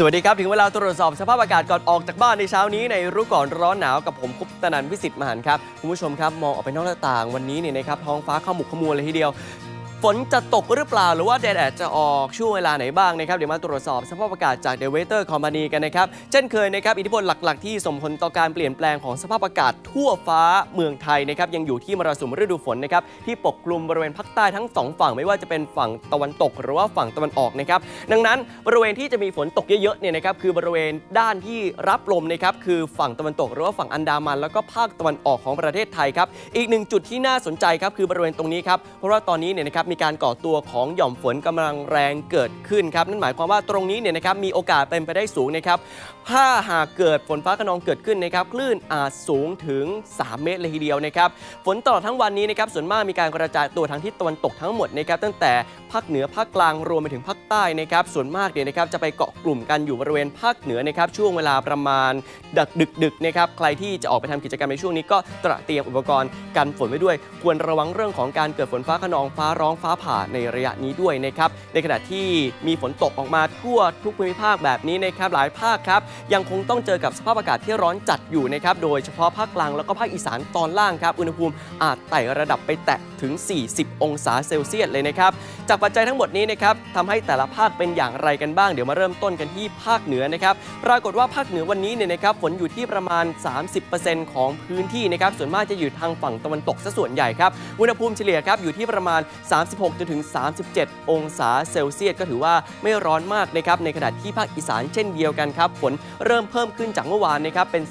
สวัสดีครับ ถึงเวลาตรวจสอบสภาพอากาศก่อนออกจากบ้านในเช้านี้ในรู้ก่อนร้อนหนาวกับผมคุปตนันวิสิทธิ์มหันครับคุณผู้ชมครับ มองออกไปนอกหน้าต่างวันนี้เนี่ยนะครับท้องฟ้าขมุกขมัวเลยทีเดียว ฝนจะตกหรือเปล่าหรือว่าแดดแดดจะออกช่วงเวลาไหนบ้างนะครับ เดี๋ยวมาตรวจสอบสภาพอากาศจาก The Weather Company กันนะครับ เช่นเคยนะครับ อิทธิพลหลัก ๆ ที่ส่งผลต่อการเปลี่ยนแปลงของสภาพอากาศทั่วฟ้าเมืองไทยนะครับยังอยู่ที่มรสุมฤดูฝนนะครับที่ปกคลุมบริเวณภาคใต้ทั้งสองฝั่งไม่ว่าจะเป็นฝั่งตะวันตก หรือว่าฝั่งตะวันออกนะครับดังนั้นบริเวณที่จะมีฝนตกเยอะๆเนี่ยนะครับคือบริเวณด้านที่รับลมนะครับคือฝั่งตะวันตก หรือว่าฝั่งอันดามันแล้วก็ภาคตะวันออกของประเทศไทยครับอีกหนึ่งจุดที่น่าสนใจครับคือบริเวณตรงนี้ครับเพราะว่าตอนนี้เนี่ยนะครับมีการก่อตัวของหย่อมฝนกำลังแรงเกิดขึ้นครับนั่นหมายความว่าตรงนี้เนี่ยนะครับมีโอกาสเป็นไปได้สูงนะครับถ้าหากเกิดฝนฟ้าขนองเกิดขึ้นนะครับคลื่นอาจสูงถึง 3 เมตรเลยทีเดียวนะครับฝนตลอดทั้งวันนี้นะครับส่วนมากมีการกระจายตัวทางทิศตะวันตกทั้งหมดนะครับตั้งแต่ภาคเหนือภาคกลางรวมไปถึงภาคใต้นะครับส่วนมากเนี่ยนะครับจะไปเกาะกลุ่มกันอยู่บริเวณภาคเหนือนะครับช่วงเวลาประมาณดึกดึกดึกๆนะครับใครที่จะออกไปทำกิจกรรมในช่วงนี้ก็ตระเตรียมอุปกรณ์กันฝนไว้ด้วย ควรระวังเรื่องของการเกิดฝนฟ้าขนองฟ้าร้องฟ้าผ่าในระยะนี้ด้วยนะครับในขณะที่มีฝนตกออกมาทั่วทุกภูมิภาคแบบนี้นะครับหลายภาคครับยังคงต้องเจอกับสภาพอากาศที่ร้อนจัดอยู่นะครับโดยเฉพาะภาคกลางแล้วก็ภาคอีสานตอนล่างครับอุณหภูมิอาจไต่ระดับไปแตะถึง 40 องศาเซลเซียสเลยนะครับจากปัจจัยทั้งหมดนี้นะครับทำให้แต่ละภาคเป็นอย่างไรกันบ้างเดี๋ยวมาเริ่มต้นกันที่ภาคเหนือนะครับปรากฏว่าภาคเหนือวันนี้เนี่ยนะครับฝนอยู่ที่ประมาณ 30%ของพื้นที่นะครับส่วนมากจะอยู่ทางฝั่งตะวันตกซะส่วนใหญ่ครับอุณหภูมิเฉลี่ยครับอยู่ที่ประมาณ36จนถึง 37 องศาเซลเซียสก็ถือว่าไม่ร้อนมากนะครับในขณะที่ภาคอีสานเช่นเดียวกันครับฝนเริ่มเพิ่มขึ้นจากเมื่อวานนะครับเป็น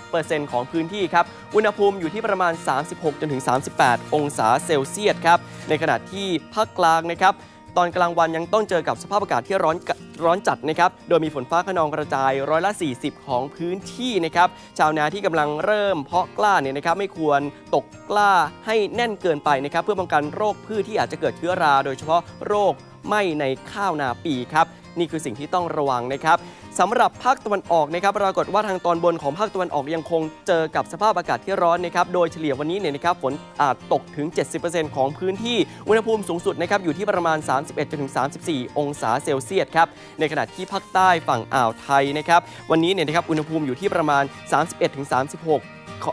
30%ของพื้นที่ครับอุณหภูมิอยู่ที่ประมาณ 36จนถึง 38 องศาเซลเซียสครับในขณะที่ภาคกลางนะครับ ตอนกลางวันยังต้องเจอกับสภาพอากาศที่ร้อนร้อนจัดนะครับ โดยมีฝนฟ้าขนองกระจายร้อยละ 40 ของพื้นที่นะครับ ชาวนาที่กำลังเริ่มเพาะกล้าเนี่ยนะครับไม่ควรตกกล้าให้แน่นเกินไปนะครับ เพื่อป้องกันโรคพืชที่อาจจะเกิดเชื้อรา โดยเฉพาะโรคไหม้ในข้าวนาปีครับ นี่คือสิ่งที่ต้องระวังนะครับ สำหรับภาคตะวันออกนะครับปรากฏว่าทางตอนบนของภาคตะวันออกยังคงเจอกับสภาพอากาศที่ร้อนนะครับโดยเฉลี่ยวันนี้เนี่ยนะครับฝนอาจตกถึง 70%ของพื้นที่อุณหภูมิสูงสุดนะครับอยู่ที่ประมาณ 31-34 องศาเซลเซียสครับในขณะที่ภาคใต้ฝั่งอ่าวไทยนะครับวันนี้เนี่ยนะครับอุณหภูมิอยู่ที่ประมาณ 31-36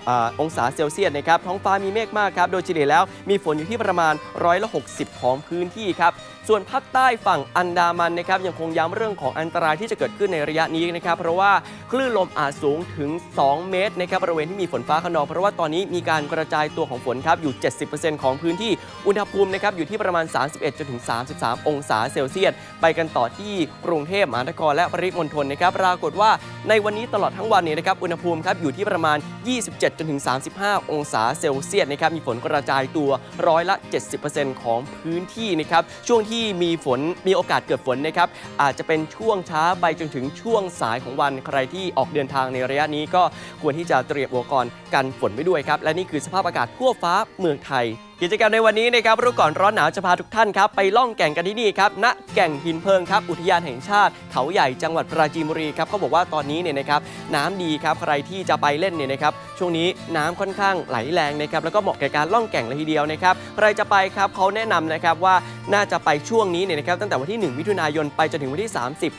อองศาเซลเซียสนะครับท้องฟ้ามีเมฆมากครับ โดยเฉลี่ยแล้วมีฝนอยู่ที่ประมาณร้อยละ60 ของพื้นที่ครับส่วนภาคใต้ฝั่งอันดามันนะครับยังคงย้ำเรื่องของอันตรายที่จะเกิดขึ้นในระยะนี้นะครับ เพราะว่าคลื่นลมอาจสูงถึง 2 เมตรนะครับบริเวณที่มีฝนฟ้าขนอง เพราะว่าตอนนี้มีการกระจายตัวของฝนครับอยู่ 70%ของพื้นที่อุณหภูมินะครับอยู่ที่ประมาณ 31จนถึง33 องศาเซลเซียสไปกันต่อที่กรุงเทพมหานครและปริมณฑลนะครับปรากฏว่าในวันนี้ตลอดทั้งวันเนี่ยนะครับอุณหภูมิครับอยู่ที่ประมาณ 27จนถึง35 องศาเซลเซียสนะครับมีฝนกระจายตัวร้อยละ 70%ของพื้นที่นะครับช่วงที่ที่มีฝนมีโอกาสเกิดฝนนะครับอาจจะเป็นช่วงช้าไปจนถึงช่วงสายของวันใครที่ออกเดินทางในระยะนี้ก็ควรที่จะเตรียมอุปกรณ์กันฝนไว้ด้วยครับและนี่คือสภาพอากาศทั่วฟ้าเมืองไทย กิจกรรมในวันนี้นะครับรู้ก่อนร้อนหนาวจะพาทุกท่านครับไปล่องแก่งกันที่นี่ครับณแก่งหินเพลิงครับอุทยานแห่งชาติ เขาใหญ่จังหวัดปราจีนบุรีครับเขาบอกว่าตอนนี้เนี่ยนะครับน้ำดีครับใครที่จะไปเล่นเนี่ยนะครับช่วงนี้น้ำค่อนข้างไหลแรงนะครับแล้วก็เหมาะแก่การล่องแก่งเลยทีเดียวนะครับใครจะไปครับเขาแนะนำนะครับว่าน่าจะไปช่วงนี้เนี่ยนะครับตั้งแต่วันที่ 1 มิถุนายนไปจนถึงวันที่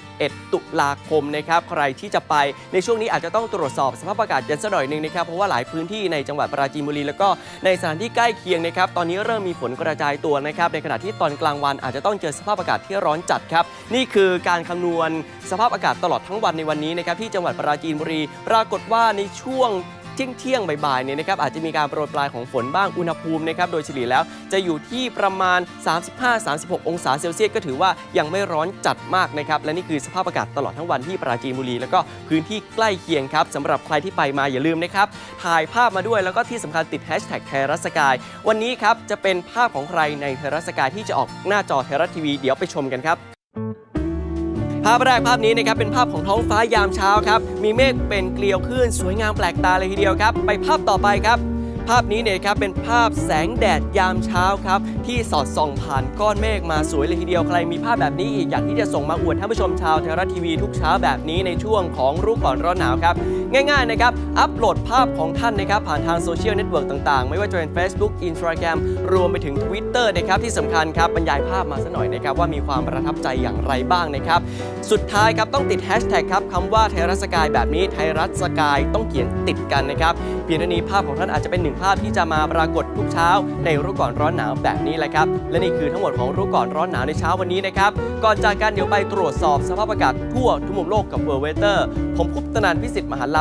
31 ตุลาคมนะครับใครที่จะไปในช่วงนี้อาจจะต้องตรวจสอบสภาพอากาศกันสักหน่อยหนึ่งนะครับเพราะว่าหลายพื้นที่ในจังหวัดปราจีนบุรีแล้วก็ในสถานที่ใกล้เคียงนะครับตอนนี้เริ่มมีฝนกระจายตัวนะครับในขณะที่ตอนกลางวันอาจจะต้องเจอสภาพอากาศที่ร้อนจัดครับ นี่คือการคำนวณสภาพอากาศตลอดทั้งวันในวันนี้นะครับที่จังหวัดปราจีนบุรี ปรากฏว่าในช่วง เที่ยงเที่ยงบ่ายๆเนี่ยนะครับอาจจะมีการโปรยปลายของฝนบ้างอุณหภูมินะครับโดยเฉลี่ยแล้วจะอยู่ที่ประมาณ 35-36 องศาเซลเซียสก็ถือว่ายังไม่ร้อนจัดมากนะครับและนี่คือสภาพอากาศตลอดทั้งวันที่ปราจีนบุรี แล้วก็พื้นที่ใกล้เคียงครับสำหรับใครที่ไปมาอย่าลืมนะครับถ่ายภาพมาด้วยแล้วก็ที่สำคัญติดแฮชแท็กไทยรัฐสกายวันนี้ครับจะเป็นภาพของใครในไทยรัฐสกายที่จะออกหน้าจอไทยรัฐทีวีเดี๋ยวไปชมกันครับ ภาพแรกภาพนี้นะครับเป็นภาพของท้องฟ้ายามเช้าครับ มีเมฆเป็นเกลียวคลื่นสวยงามแปลกตาเลยทีเดียวครับ ไปภาพต่อไปครับ ภาพนี้เนี่ยครับเป็นภาพแสงแดดยามเช้าครับ ที่สอดส่องผ่านก้อนเมฆมาสวยเลยทีเดียวใครมีภาพแบบนี้อีกอยากที่จะส่งมาอวดท่านผู้ชมชาวไทยรัฐทีวีทุกเช้าแบบนี้ในช่วงของรู้ก่อนร้อนหนาวครับ ง่ายๆนะครับ อัปโหลดภาพของท่านนะครับ ผ่านทางโซเชียลเน็ตเวิร์กต่างๆ ไม่ว่าจะเป็น Facebook Instagram รวมไปถึง Twitter นะครับ ที่สำคัญครับบรรยายภาพมาสักหน่อยนะครับ ว่ามีความประทับใจอย่างไรบ้างนะครับ สุดท้ายครับต้องติดแฮชแท็กครับคำว่าไทยรัฐสกายแบบนี้ไทยรัฐสกายต้องเขียนติดกันนะครับเพียงเท่านี้ภาพของท่านอาจจะเป็นหนึ่งภาพที่จะมาปรากฏทุกเช้า ในรู้ก่อนร้อนหนาวแบบนี้แหละครับและนี่คือทั้งหมดของรู้ก่อนร้อนหนาวในเช้าวันนี้นะครับก่อนจากกันเดี๋ยวไปตรวจสอบสภาพอากาศทั่วทุกมุมโลกกับเวอร์เวเตอร์ผมคุปตนันพิสิทธิ์มหันลา